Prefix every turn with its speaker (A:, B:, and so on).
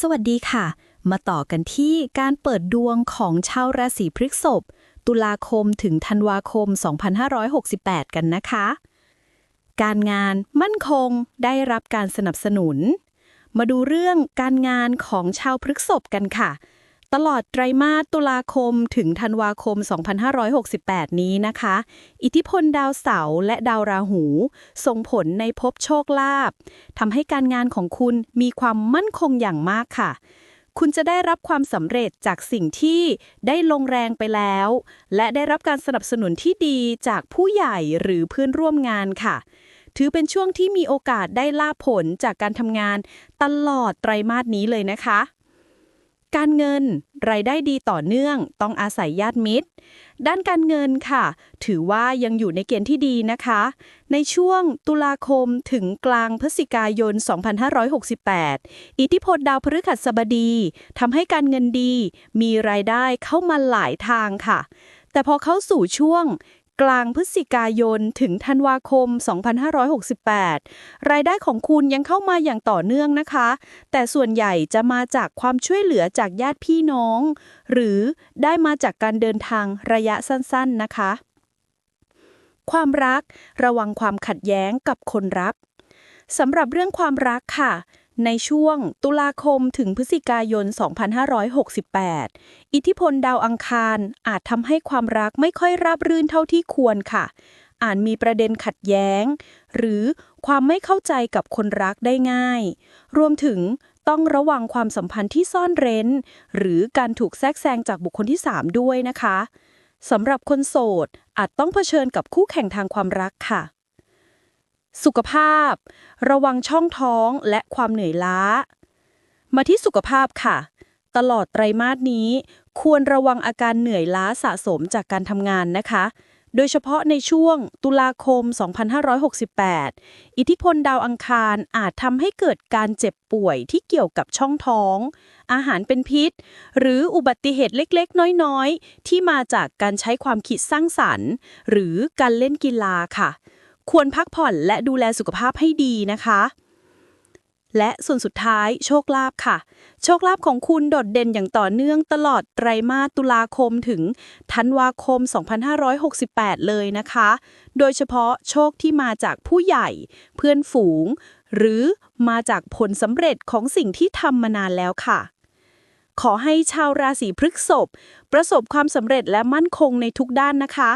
A: สวัสดีค่ะ มาต่อกันที่การเปิดดวงของชาวราศีพฤษภตุลาคมถึงธันวาคม 2568 กันนะคะ การงานมั่นคงได้รับการสนับสนุน มาดูเรื่องการงานของชาวพฤษภกันค่ะ ตลอดไตรมาสตุลาคมถึงธันวาคม 2568 นี้นะคะ อิทธิพลดาวเสาร์และดาวราหู ส่งผลในภพโชคลาภทำให้การงานของคุณมีความมั่นคงอย่างมากค่ะ คุณจะได้รับความสำเร็จจากสิ่งที่ได้ลงแรงไปแล้ว และได้รับการสนับสนุนที่ดีจากผู้ใหญ่หรือเพื่อนร่วมงานค่ะถือเป็นช่วงที่มีโอกาสได้ล่าผลจากการทำงานตลอดไตรมาสนี้เลยนะคะ การเงิน รายได้ดีต่อเนื่อง ต้องอาศัยญาติมิตร ด้านการเงินค่ะ ถือว่ายังอยู่ในเกณฑ์ที่ดีนะคะ ในช่วงตุลาคมถึงกลางพฤศจิกายน 2568 อิทธิพลดาวพฤหัสบดีทำให้การเงินดี มีรายได้เข้ามาหลายทางค่ะ แต่พอเข้าสู่ช่วง กลางพฤศจิกายน ถึงธันวาคม 2568 รายได้ของคุณยังเข้ามาอย่างต่อเนื่องนะคะ แต่ส่วนใหญ่จะมาจากความช่วยเหลือจากญาติพี่น้อง หรือได้มาจากการเดินทางระยะสั้นๆนะคะ ความรัก ระวังความขัดแย้งกับคนรักสำหรับเรื่องความรักค่ะ ในช่วงตุลาคมถึงพฤศจิกายน 2568 อิทธิพลดาวอังคารอาจทำให้ความรักไม่ค่อยราบรื่นเท่าที่ควรค่ะ อาจมีประเด็นขัดแย้ง หรือความไม่เข้าใจกับคนรักได้ง่าย รวมถึงต้องระวังความสัมพันธ์ที่ซ่อนเร้น หรือการถูกแทรกแซงจากบุคคลที่ 3 ด้วยนะคะสำหรับคนโสดอาจต้องเผชิญกับคู่แข่งทางความรักค่ะ สุขภาพ ระวังช่องท้องและความเหนื่อยล้า มาที่สุขภาพค่ะ ตลอดไตรมาสนี้ ควรระวังอาการเหนื่อยล้าสะสมจากการทำงานนะคะ โดยเฉพาะในช่วงตุลาคม 2568 อิทธิพลดาวอังคารอาจทำให้เกิดการเจ็บป่วยที่เกี่ยวกับช่องท้อง อาหารเป็นพิษ หรืออุบัติเหตุเล็กๆ น้อยๆ ที่มาจากการใช้ความคิดสร้างสรรค์ หรือการเล่นกีฬาค่ะ ควรพักผ่อนและดูแลสุขภาพให้ดีนะคะ และส่วนสุดท้ายโชคลาภค่ะ โชคลาภของคุณโดดเด่นอย่างต่อเนื่องตลอดไตรมาสตุลาคมถึงธันวาคม 2568 เลยนะคะ โดยเฉพาะโชคที่มาจากผู้ใหญ่ เพื่อนฝูง หรือมาจากผลสำเร็จของสิ่งที่ทำมานานแล้วค่ะขอให้ชาวราศีพฤกษภประสบความสำเร็จและมั่นคงในทุกด้านนะคะ